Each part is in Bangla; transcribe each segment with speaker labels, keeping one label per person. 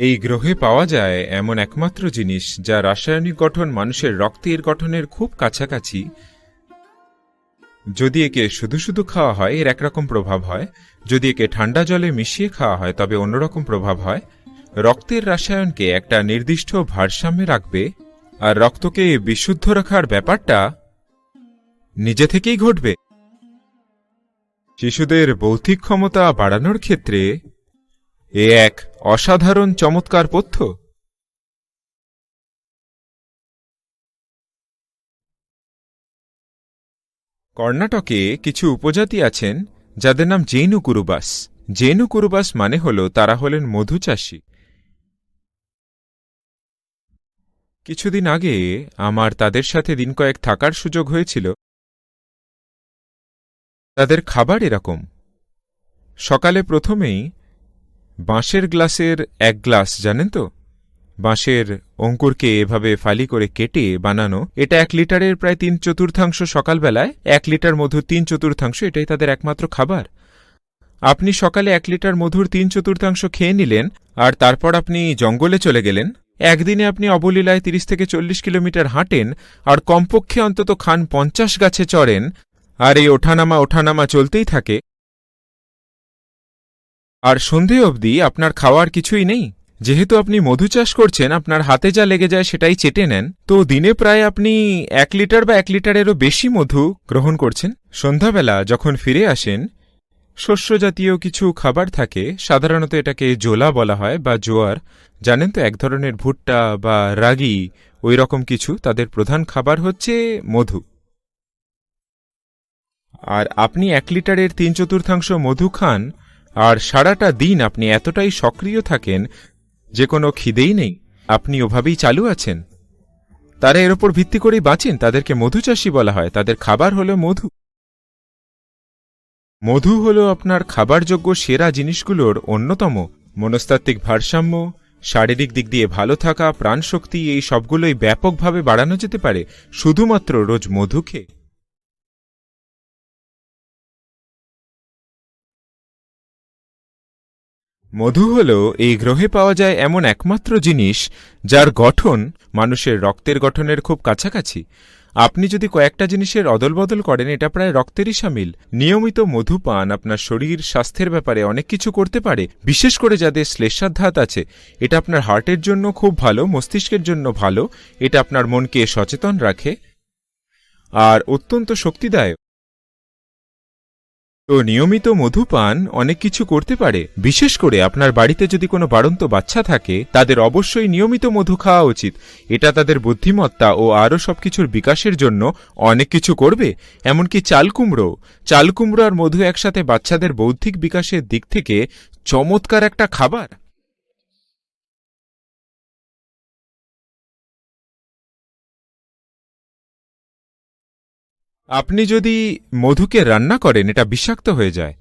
Speaker 1: এই গ্রহে পাওয়া যায় এমন একমাত্র জিনিস যা রাসায়নিক গঠন মানুষের রক্তের গঠনের খুব কাছাকাছি। যদি একে শুধু শুধু খাওয়া হয়, এর একরকম প্রভাব হয়। যদি একে ঠান্ডা জলে মিশিয়ে খাওয়া হয়, তবে অন্যরকম প্রভাব হয়। রক্তের রাসায়নকে একটা নির্দিষ্ট ভারসাম্যে রাখবে, আর রক্তকে বিশুদ্ধ রাখার ব্যাপারটা নিজে থেকেই ঘটবে। শিশুদের বৌদ্ধিক ক্ষমতা বাড়ানোর ক্ষেত্রে এ এক অসাধারণ চমৎকার পথ্য। কর্ণাটকে কিছু উপজাতি আছেন যাদের নাম জেনু কুরুবাস জেনু কুরুবাস মানে হল তারা হলেন মধু চাষী। কিছুদিন আগে আমার তাদের সাথে দিন কয়েক থাকার সুযোগ হয়েছিল। তাদের খাবার এরকম। সকালে প্রথমেই বাঁশের গ্লাসের এক গ্লাস, জানেন তো? বাঁশের অঙ্কুরকে এভাবে ফালি করে কেটে বানানো। এটা এক লিটারের প্রায় তিন চতুর্থাংশ সকালবেলায়, এক লিটার মধুর তিন চতুর্থাংশ এটাই তাদের একমাত্র খাবার। আপনি সকালে এক লিটার মধুর তিন চতুর্থাংশ খেয়ে নিলেন, আর তারপর আপনি জঙ্গলে চলে গেলেন। একদিনে আপনি অবলীলায় তিরিশ থেকে চল্লিশ কিলোমিটার হাঁটেন, আর কমপক্ষে অন্তত খান পঞ্চাশ গাছে চড়েন আর এই ওঠানামা ওঠানামা চলতেই থাকে। আর সন্ধে অবধি আপনার খাওয়ার কিছুই নেই। যেহেতু আপনি মধু চাষ করছেন, আপনার হাতে যা লেগে যায় সেটাই চেটে নেন। তো দিনে প্রায় আপনি এক লিটার বা এক লিটারেরও বেশি মধু গ্রহণ করছেন। সন্ধ্যাবেলা যখন ফিরে আসেন শস্য জাতীয় কিছু খাবার থাকে, সাধারণত এটাকে জোলা বলা হয় বা জোয়ার। জানেন তো, এক ধরনের ভুট্টা বা রাগি, ওই রকম কিছু, তাদের প্রধান খাবার হচ্ছে মধু। আর আপনি এক লিটারের তিন চতুর্থাংশ মধু খান, আর সারাটা দিন আপনি এতটাই সক্রিয় থাকেন, যে কোনো খিদেই নেই। আপনি ওভাবেই চালু আছেন। তারা এর ওপর ভিত্তি করেই বাঁচেন। তাদেরকে মধু মধুচাষী বলা হয়। তাদের খাবার হলো মধু। মধু হল আপনার খাবারযোগ্য সেরা জিনিসগুলোর অন্যতম মনস্তাত্ত্বিক ভারসাম্য, শারীরিক দিক দিয়ে ভালো থাকা, প্রাণশক্তি, এই সবগুলোই ব্যাপকভাবে বাড়ানো যেতে পারে। শুধুমাত্র রোজ মধু খেয়ে। মধু হল এই গ্রহে পাওয়া যায় এমন একমাত্র জিনিস যার গঠন মানুষের রক্তের গঠনের খুব কাছাকাছি। আপনি যদি কয়েকটা জিনিসের অদলবদল করেন, এটা প্রায় রক্তেরই সামিল। নিয়মিত মধু পান আপনার শরীর, স্বাস্থ্যের ব্যাপারে অনেক কিছু করতে পারে, বিশেষ করে যাদের শ্লেষাধ্যাত আছে। এটা আপনার হার্টের জন্য খুব ভালো, মস্তিষ্কের জন্য ভালো, এটা আপনার মনকে সচেতন রাখে। আর অত্যন্ত শক্তিদায়ক। তো নিয়মিত মধুপান অনেক কিছু করতে পারে। বিশেষ করে আপনার বাড়িতে যদি কোনো বাড়ন্ত বাচ্চা থাকে, তাদের অবশ্যই নিয়মিত মধু খাওয়া উচিত। এটা তাদের বুদ্ধিমত্তা ও আরও সবকিছুর বিকাশের জন্য অনেক কিছু করবে। এমনকি চালকুমড়ো চালকুমড়ো আর মধু একসাথে বাচ্চাদের বৌদ্ধিক বিকাশের দিক থেকে চমৎকার একটা খাবার। আপনি যদি মধুকে রান্না করেন, এটা বিষাক্ত হয়ে যায়।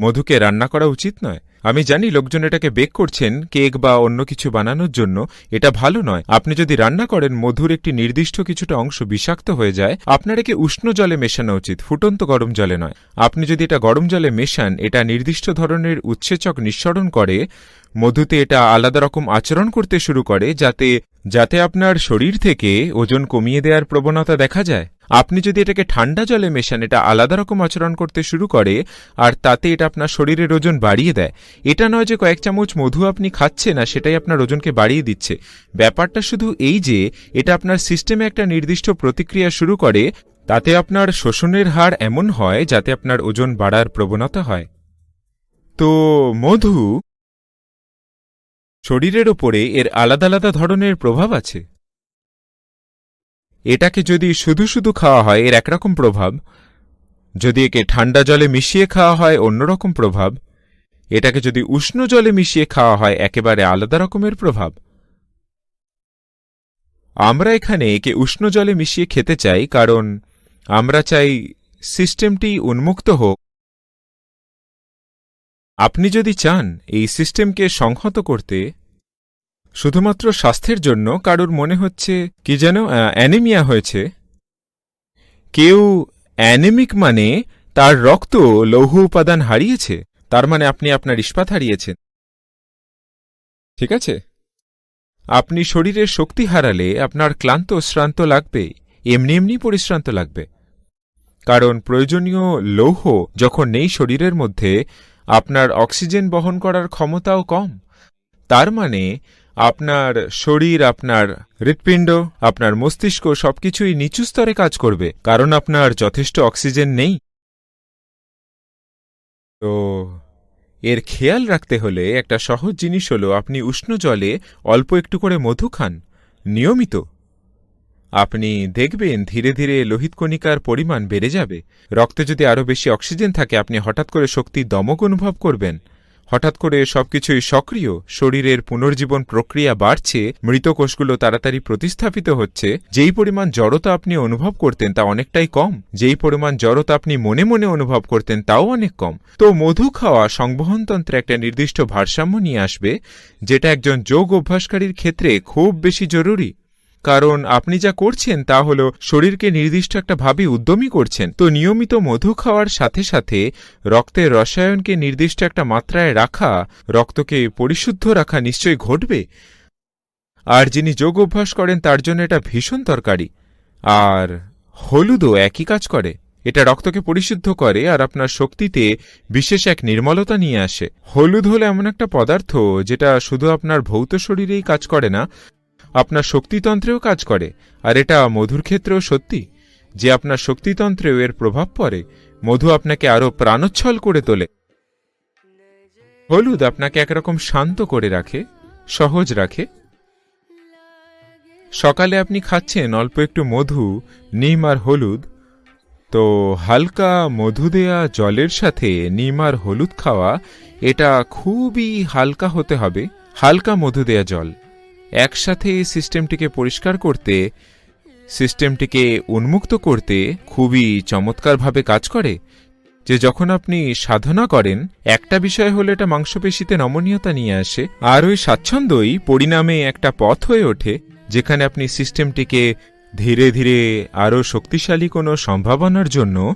Speaker 1: মধুকে রান্না করা উচিত নয়। আমি জানি লোকজন এটাকে বেক করছেন, কেক বা অন্য কিছু বানানোর জন্য। এটা ভালো নয়। আপনি যদি রান্না করেন, মধুর একটি নির্দিষ্ট কিছুটা অংশ বিষাক্ত হয়ে যায়, আপনার একে উষ্ণ জলে মেশানো উচিত, ফুটন্ত গরম জলে নয়। আপনি যদি এটা গরম জলে মেশান, এটা নির্দিষ্ট ধরনের উৎসেচক নিঃসরণ করে, মধুতে এটা আলাদা রকম আচরণ করতে শুরু করে, যাতে যাতে আপনার শরীর থেকে ওজন কমিয়ে দেওয়ার প্রবণতা দেখা যায়। আপনি যদি এটাকে ঠান্ডা জলে মেশান, এটা আলাদা রকম আচরণ করতে শুরু করে, আর তাতে এটা আপনার শরীরের ওজন বাড়িয়ে দেয়। এটা নয় যে কয়েক চামচ মধু আপনি খাচ্ছেন না সেটাই আপনার ওজনকে বাড়িয়ে দিচ্ছে। ব্যাপারটা শুধু এই যে, এটা আপনার সিস্টেমে একটা নির্দিষ্ট প্রতিক্রিয়া শুরু করে, তাতে আপনার শোষণের হার এমন হয় যাতে আপনার ওজন বাড়ার প্রবণতা হয়। তো মধু শরীরের ওপরে এর আলাদা আলাদা ধরনের প্রভাব আছে? এটাকে যদি শুধু শুধু খাওয়া হয়, এর একরকম প্রভাব। যদি একে ঠান্ডা জলে মিশিয়ে খাওয়া হয়, অন্যরকম প্রভাব। এটাকে যদি উষ্ণ জলে মিশিয়ে খাওয়া হয়, একেবারে আলাদা রকমের প্রভাব। আমরা এখানে একে উষ্ণ জলে মিশিয়ে খেতে চাই, কারণ আমরা চাই সিস্টেমটি উন্মুক্ত হোক। আপনি যদি চান এই সিস্টেমকে সংহত করতে শুধুমাত্র স্বাস্থ্যের জন্য কারুর মনে হচ্ছে কি যেন অ্যানিমিয়া হয়েছে। কেউ অ্যানেমিক মানে তার রক্ত লৌহ উপাদান হারিয়েছে, তার মানে আপনি আপনার ইস্পাত হারিয়েছেন। ঠিক আছে? আপনি শরীরের শক্তি হারালে আপনার ক্লান্ত শ্রান্ত লাগবে, এমনি এমনি পরিশ্রান্ত লাগবে। কারণ প্রয়োজনীয় লৌহ যখন নেই শরীরের মধ্যে, আপনার অক্সিজেন বহন করার ক্ষমতাও কম। তার মানে আপনার শরীর, আপনার হৃৎপিণ্ড, আপনার মস্তিষ্ক সবকিছুই নিচু স্তরে কাজ করবে, কারণ আপনার যথেষ্ট অক্সিজেন নেই। তো, এর খেয়াল রাখতে হলে একটা সহজ জিনিস হলো, আপনি উষ্ণ জলে অল্প একটু করে মধু খান, নিয়মিত। আপনি দেখবেন ধীরে ধীরে লোহিত কণিকার পরিমাণ বেড়ে যাবে। রক্তে যদি আরও বেশি অক্সিজেন থাকে, আপনি হঠাৎ করে শক্তির দমক অনুভব করবেন। হঠাৎ করে সবকিছুই সক্রিয়, শরীরের পুনর্জীবন প্রক্রিয়া বাড়ছে মৃত কোষগুলো তাড়াতাড়ি প্রতিস্থাপিত হচ্ছে, যেই পরিমাণ জড়তা আপনি অনুভব করতেন তা অনেকটাই কম, যেই পরিমাণ জড়তা আপনি মনে মনে অনুভব করতেন তাও অনেক কম। তো মধু খাওয়া সংবহনতন্ত্রে একটা নির্দিষ্ট ভারসাম্য নিয়ে আসবে, যেটা একজন যোগ অভ্যাসকারীর ক্ষেত্রে খুব বেশি জরুরি। কারণ আপনি যা করছেন তা হল শরীরকে নির্দিষ্ট একটা ভাবে উদ্যমী করছেন। তো নিয়মিত মধু খাওয়ার সাথে সাথে রক্তের রসায়নকে নির্দিষ্ট একটা মাত্রায় রাখা, রক্তকে পরিশুদ্ধ রাখা নিশ্চয়ই ঘটবে। আর যিনি যোগ অভ্যাস করেন তার জন্য এটা ভীষণ দরকারি। আর হলুদও একই কাজ করে। এটা রক্তকে পরিশুদ্ধ করে আর আপনার শক্তিতে বিশেষ এক নির্মলতা নিয়ে আসে। হলুদ হলো এমন একটা পদার্থ যেটা শুধু আপনার ভৌত শরীরেই কাজ করে না আপনার শক্তিতন্ত্রেও কাজ করে, আর এটা মধুর ক্ষেত্রেও সত্যি। যে আপনার শক্তিতন্ত্রেও এর প্রভাব পড়ে, মধু আপনাকে আরও প্রাণোচ্ছল করে তোলে। হলুদ আপনাকে একরকম শান্ত করে রাখে, সহজ রাখে। সকালে আপনি খাচ্ছেন অল্প একটু মধু, নিম আর হলুদ। তো হালকা মধু দেয়া জলের সাথে নিম আর হলুদ খাওয়া, এটা খুবই হালকা হতে হবে, হালকা মধু দেয়া জল। একসাথে এই সিস্টেমটিকে পরিষ্কার করতে, সিস্টেমটিকে উন্মুক্ত করতে খুবই চমৎকারভাবে কাজ করে, যে যখন আপনি সাধনা করেন, একটা বিষয় হলো এটা মাংসপেশিতে নমনীয়তা নিয়ে আসে, আর ওই স্বাচ্ছন্দ্যই পরিণামে একটা পথ হয়ে ওঠে, যেখানে আপনি সিস্টেমটিকে ধীরে ধীরে আরও শক্তিশালী কোনো সম্ভাবনার জন্য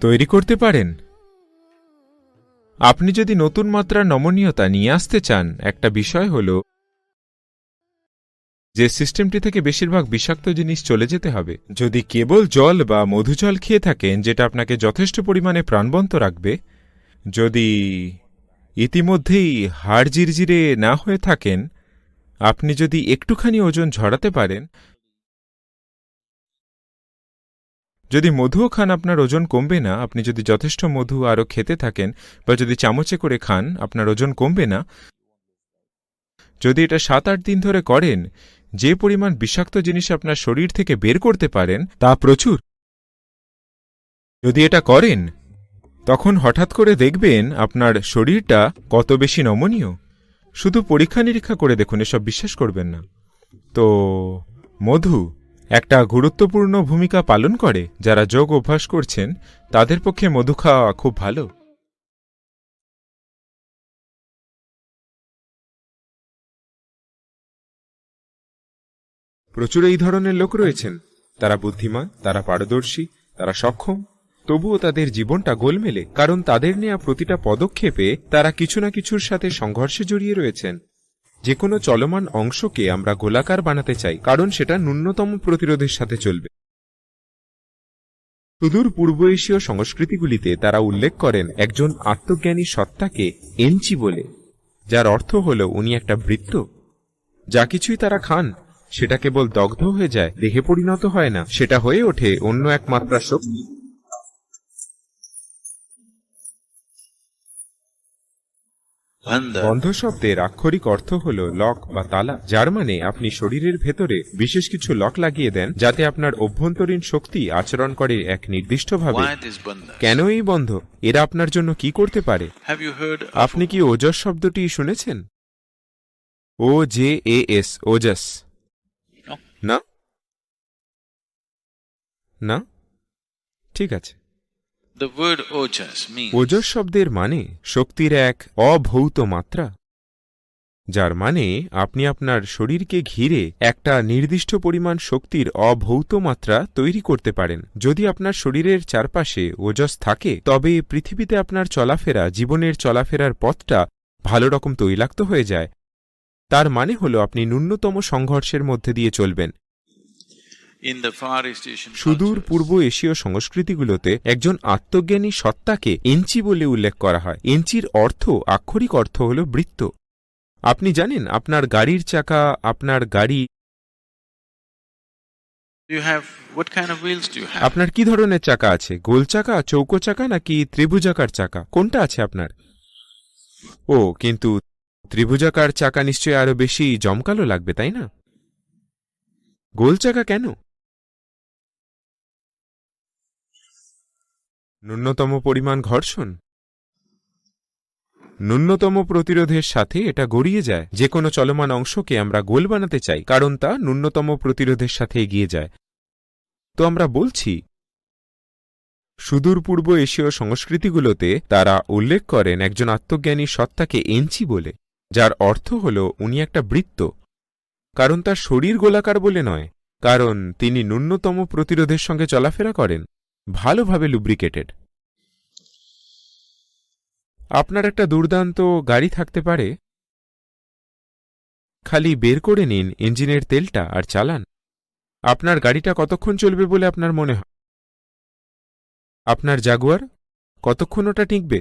Speaker 1: তৈরি করতে পারেন। আপনি যদি নতুন মাত্রার নমনীয়তা নিয়ে আসতে চান, একটা বিষয় হলো যে সিস্টেমটি থেকে বেশিরভাগ বিষাক্ত জিনিস চলে যেতে হবে। যদি কেবল জল বা মধু জল খেয়ে থাকেন, যেটা আপনাকে যথেষ্ট পরিমাণে প্রাণবন্ত রাখবে, যদি ইতিমধ্যেই হাড় জিরজিরে না হয়ে থাকেন, আপনি যদি একটুখানি ওজন ঝরাতে পারেন, যদি মধুও খান, আপনার ওজন কমবে না, আপনি যদি যথেষ্ট মধু আরও খেতে থাকেন, বা যদি চামচে করে খান, আপনার ওজন কমবে না, যদি এটা সাত আট দিন ধরে করেন যে পরিমাণ বিষাক্ত জিনিস আপনার শরীর থেকে বের করতে পারেন, তা প্রচুর। যদি এটা করেন, তখন হঠাৎ করে দেখবেন আপনার শরীরটা কত বেশি নমনীয়। শুধু পরীক্ষা নিরীক্ষা করে দেখুন, এসব বিশ্বাস করবেন না। তো, মধু একটা গুরুত্বপূর্ণ ভূমিকা পালন করে। যারা যোগ অভ্যাস করছেন, তাদের পক্ষে মধু খাওয়া খুব ভালো। প্রচুর এই ধরনের লোক রয়েছেন। তারা বুদ্ধিমান, তারা পারদর্শী, তারা সক্ষম। তবুও তাদের জীবনটা গোলমেলে, কারণ তাদের নেওয়া প্রতিটা পদক্ষেপে তারা কিছু না কিছুর সাথে সংঘর্ষে জড়িয়ে রয়েছেন। যে কোনো চলমান অংশকে আমরা গোলাকার বানাতে চাই, কারণ সেটা ন্যূনতম প্রতিরোধের সাথে চলবে। সুদূর পূর্ব এশীয় সংস্কৃতিগুলিতে তারা উল্লেখ করেন একজন আত্মজ্ঞানী সত্তাকে এনচি বলে, যার অর্থ হল উনি একটা বৃত্ত। যা কিছুই তারা খান সেটা কেবল দগ্ধ হয়ে যায় দেহে পরিণত হয় না। সেটা হয়ে ওঠে অন্য এক মাত্রা শক্তি বন্ধ শব্দের আক্ষরিক অর্থ হল লক বা তালা যার মানে আপনি শরীরের ভেতরে বিশেষ কিছু লক লাগিয়ে দেন যাতে আপনার অভ্যন্তরীণ শক্তি আচরণ করে এক নির্দিষ্টভাবে। কেন এই বন্ধ? এরা আপনার জন্য কি করতে পারে? আপনি কি ওজস শব্দটি শুনেছেন? O J A S Ojas. না? না? ঠিক আছে।
Speaker 2: The word ojas means
Speaker 1: ওজস শব্দের মানে শক্তির এক অভৌত মাত্রা যার মানে আপনি আপনার শরীরকে ঘিরে একটা নির্দিষ্ট পরিমাণ শক্তির অভৌত মাত্রা তৈরি করতে পারেন। যদি আপনার শরীরের চারপাশে ওজস থাকে তবে পৃথিবীতে আপনার চলাফেরা জীবনের চলাফেরার পথটা ভালো রকম তৈলাক্ত হয়ে যায়। তার মানে হলো আপনি ন্যূনতম সংঘর্ষের মধ্যে দিয়ে চলবেন। সুদূর পূর্ব এশীয় সংস্কৃতিগুলোতে একজন আত্মজ্ঞানী সত্তাকে এঞ্চি বলে উল্লেখ করা হয়। এঞ্চির অর্থ আক্ষরিক অর্থ হল বৃত্ত। আপনি জানেন আপনার গাড়ির চাকা আপনার গাড়ি? আপনার কি ধরনের চাকা আছে? গোল চাকা চৌকো চাকা নাকি ত্রিভুজাকার চাকা? কোনটা আছে আপনার? ও কিন্তু ত্রিভুজাকার চাকা নিশ্চয়ই আরও বেশি জমকালো লাগবে, তাই না? গোল চাকা কেন? ন্যূনতম পরিমাণ ঘর্ষণ? ন্যূনতম প্রতিরোধের সাথে এটা গড়িয়ে যায়। যে কোনো চলমান অংশকে আমরা গোল বানাতে চাই, কারণ তা ন্যূনতম প্রতিরোধের সাথে এগিয়ে যায়। তো আমরা বলছি, সুদূর পূর্ব এশীয় সংস্কৃতিগুলোতে তারা উল্লেখ করেন একজন আত্মজ্ঞানী সত্তাকে এনচি বলে। যার অর্থ হল উনি একটা বৃত্ত। কারণ তার শরীর গোলাকার বলে নয়, কারণ তিনি ন্যূনতম প্রতিরোধের সঙ্গে চলাফেরা করেন, ভালোভাবে লুব্রিকেটেড আপনার একটা দুর্দান্ত গাড়ি থাকতে পারে। খালি বের করে নিন ইঞ্জিনের তেলটা আর চালান। আপনার গাড়িটা কতক্ষণ চলবে বলে আপনার মনে হয়? আপনার জাগুয়ার কতক্ষণ ওটা টিকবে?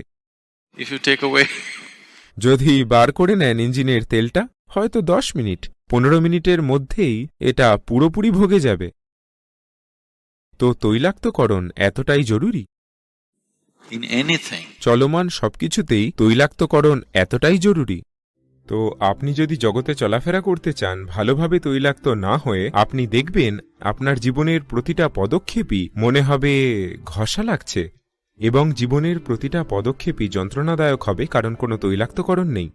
Speaker 1: যদি বার করে নেন ইঞ্জিনের তেলটা হয়তো দশ মিনিট পনেরো মিনিটের মধ্যেই এটা পুরোপুরি ভোগে যাবে। তো তৈলাক্তকরণ এতটাই জরুরি? চলমান সবকিছুতেই তৈলাক্তকরণ এতটাই জরুরি। তো আপনি যদি জগতে চলাফেরা করতে চান ভালোভাবে তৈলাক্ত না হয়ে আপনি দেখবেন আপনার জীবনের প্রতিটা পদক্ষেপই মনে হবে ঘষা লাগছে। এবং জীবনের প্রতিটা পদক্ষেপই যন্ত্রণাদায়ক হবে কারণ কোনো তৈলাক্তকরণ নেই।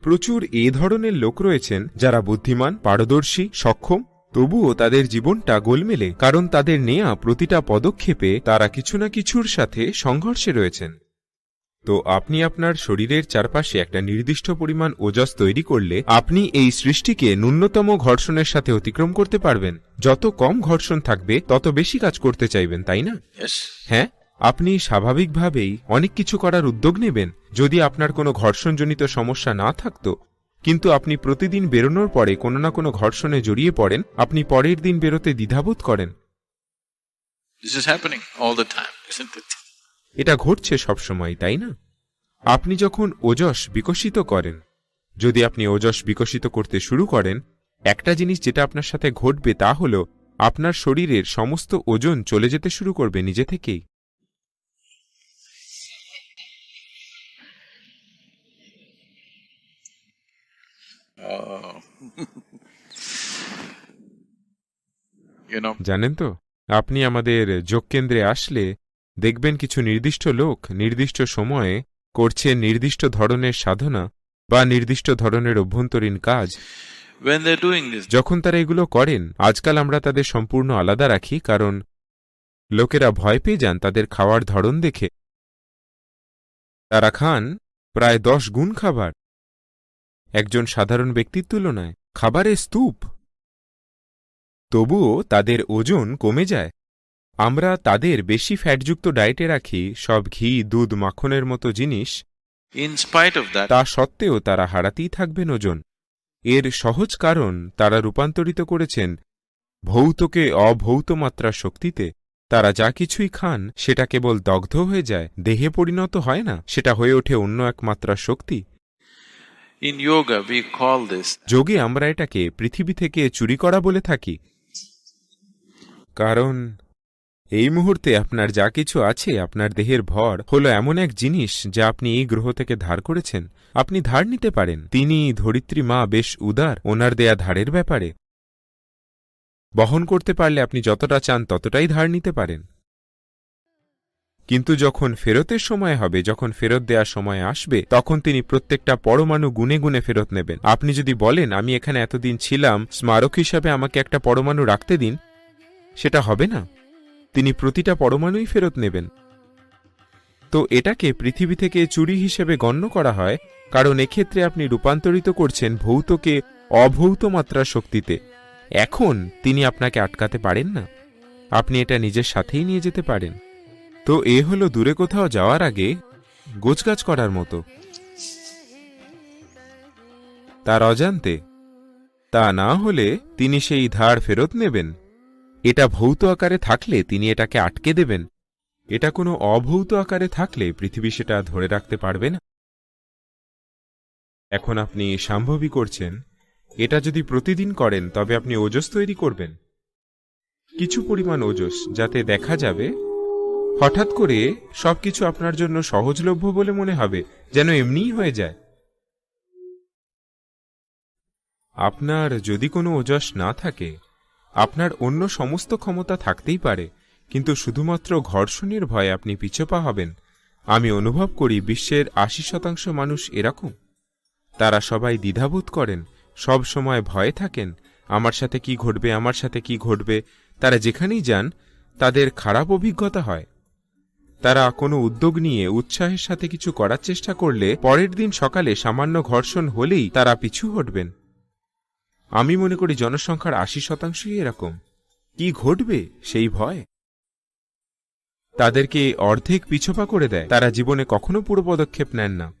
Speaker 1: প্রচুর এ ধরনের লোক রয়েছেন যারা বুদ্ধিমান পারদর্শী সক্ষম তবুও তাদের জীবনটা গোলমেলে কারণ তাদের নেয়া প্রতিটা পদক্ষেপে তারা কিছু না কিছুর সাথে সংঘর্ষে রয়েছেন। তো আপনি আপনার শরীরের চারপাশে একটা নির্দিষ্ট পরিমাণ ওজস তৈরি করলে আপনি এই সৃষ্টিকে ন্যূনতম ঘর্ষণের সাথে অতিক্রম করতে পারবেন। যত কম ঘর্ষণ থাকবে তত বেশি কাজ করতে চাইবেন তাই না? হ্যাঁ? আপনি স্বাভাবিকভাবেই অনেক কিছু করার উদ্যোগ নেবেন যদি আপনার কোনো ঘর্ষণজনিত সমস্যা না থাকত। কিন্তু আপনি প্রতিদিন বেরোনোর পরে কোনো না কোনো ঘর্ষণে জড়িয়ে পড়েন আপনি পরের দিন বেরোতে দ্বিধাবোধ করেন? এটা ঘটছে সবসময় তাই না? আপনি যখন ওজস বিকশিত করেন যদি আপনি ওজস বিকশিত করতে শুরু করেন একটা জিনিস যেটা আপনার সাথে ঘটবে তা হল আপনার শরীরের সমস্ত ওজন চলে যেতে শুরু করবে নিজে থেকেই। জানেন তো আপনি আমাদের যোগকেন্দ্রে আসলে দেখবেন কিছু নির্দিষ্ট লোক নির্দিষ্ট সময়ে করছে নির্দিষ্ট ধরনের সাধনা বা নির্দিষ্ট ধরনের অভ্যন্তরীণ কাজ। যখন তারা এগুলো করেন আজকাল আমরা তাদের সম্পূর্ণ আলাদা রাখি কারণ লোকেরা ভয় পেয়ে যান তাদের খাওয়ার ধরন দেখে। তারা খান প্রায় দশ গুণ খাবার। একজন সাধারণ ব্যক্তির তুলনায় খাবারের স্তূপ। তবুও তাদের ওজন কমে যায়। আমরা তাদের বেশি ফ্যাটযুক্ত ডায়েটে রাখি সব ঘি দুধ মাখনের মতো জিনিস। তা সত্ত্বেও তারা হারাতেই থাকবেন ওজন। এর সহজ কারণ তারা রূপান্তরিত করেছেন ভৌতকে অভৌত মাত্রার শক্তিতে। তারা যা কিছুই খান সেটা কেবল দগ্ধ হয়ে যায় দেহে পরিণত হয় না সেটা হয়ে ওঠে অন্য এক মাত্রার শক্তি। যোগে আমরা এটাকে পৃথিবী থেকে চুরি করা বলে থাকি। কারণ, এই মুহূর্তে আপনার যা কিছু আছে, আপনার দেহের ভর হলো এমন এক জিনিস যা আপনি এই গ্রহ থেকে ধার করেছেন। আপনি ধার নিতে পারেন। তিনি ধরিত্রী মা বেশ উদার, ওনার দেয়া ধারের ব্যাপারে। বহন করতে পারলে আপনি যতটা চান ততটাই ধার নিতে পারেন। কিন্তু যখন ফেরতের সময় হবে, যখন ফেরত দেওয়ার সময় আসবে, তখন তিনি প্রত্যেকটা পরমাণু গুনে গুনে ফেরত নেবেন। আপনি যদি বলেন, আমি এখানে এতদিন ছিলাম, স্মারক হিসাবে আমাকে একটা পরমাণু রাখতে দিন, সেটা হবে না। তিনি প্রতিটা পরমাণুই ফেরত নেবেন। তো এটাকে পৃথিবী থেকে চুরি হিসেবে গণ্য করা হয়, কারণ এক্ষেত্রে আপনি রূপান্তরিত করছেন ভৌতকে অভৌত মাত্রার শক্তিতে। এখন তিনি আপনাকে আটকাতে পারেন না। আপনি এটা নিজের সাথেই নিয়ে যেতে পারেন। তো এ হলো দূরে কোথাও যাওয়ার আগে গোছগাছ করার মতো। তার অজান্তে, তা না হলে তিনি সেই ধার ফেরত নেবেন। এটা ভৌত আকারে থাকলে তিনি এটাকে আটকে দেবেন। এটা কোনো অভৌত আকারে থাকলে পৃথিবী সেটা ধরে রাখতে পারবে না। এখন আপনি সম্ভবই করছেন। এটা যদি প্রতিদিন করেন, তবে আপনি ওজস তৈরি করবেন। কিছু পরিমাণ ওজস যাতে দেখা যাবে হঠাৎ করে সবকিছু আপনার জন্য সহজলভ্য বলে মনে হবে, যেন এমনিই হয়ে যায়। আপনার যদি কোনো ওজস না থাকে, আপনার অন্য সমস্ত ক্ষমতা থাকতেই পারে, কিন্তু শুধুমাত্র ঘর্ষণের ভয়ে আপনি পিছপা হবেন। আমি অনুভব করি বিশ্বের আশি শতাংশ মানুষ এরকম। তারা সবাই দ্বিধাবোধ করেন, সব সময় ভয়ে থাকেন, আমার সাথে কি ঘটবে, আমার সাথে কি ঘটবে। তারা যেখানেই যান, তাদের খারাপ অভিজ্ঞতা হয়। তারা কোনো উদ্যোগ নিয়ে উৎসাহের সাথে কিছু করার চেষ্টা করলে পরের দিন সকালে সামান্য ঘর্ষণ হলেই তারা পিছু হটবেন। আমি মনে করি জনসংখ্যার আশি শতাংশই এরকম। কি ঘটবে সেই ভয়? তাদেরকে অর্ধেক পিছপা করে দেয়। তারা জীবনে কখনো পুরো পদক্ষেপ নেন না।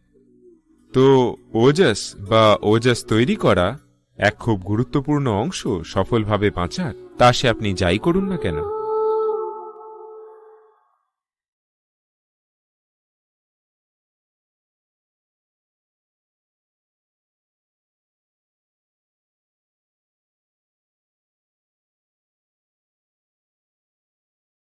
Speaker 1: তো ওজাস বা ওজাস তৈরি করা এক খুব গুরুত্বপূর্ণ অংশ সফলভাবে বাঁচার, তা সে আপনি যাই করুন না কেন?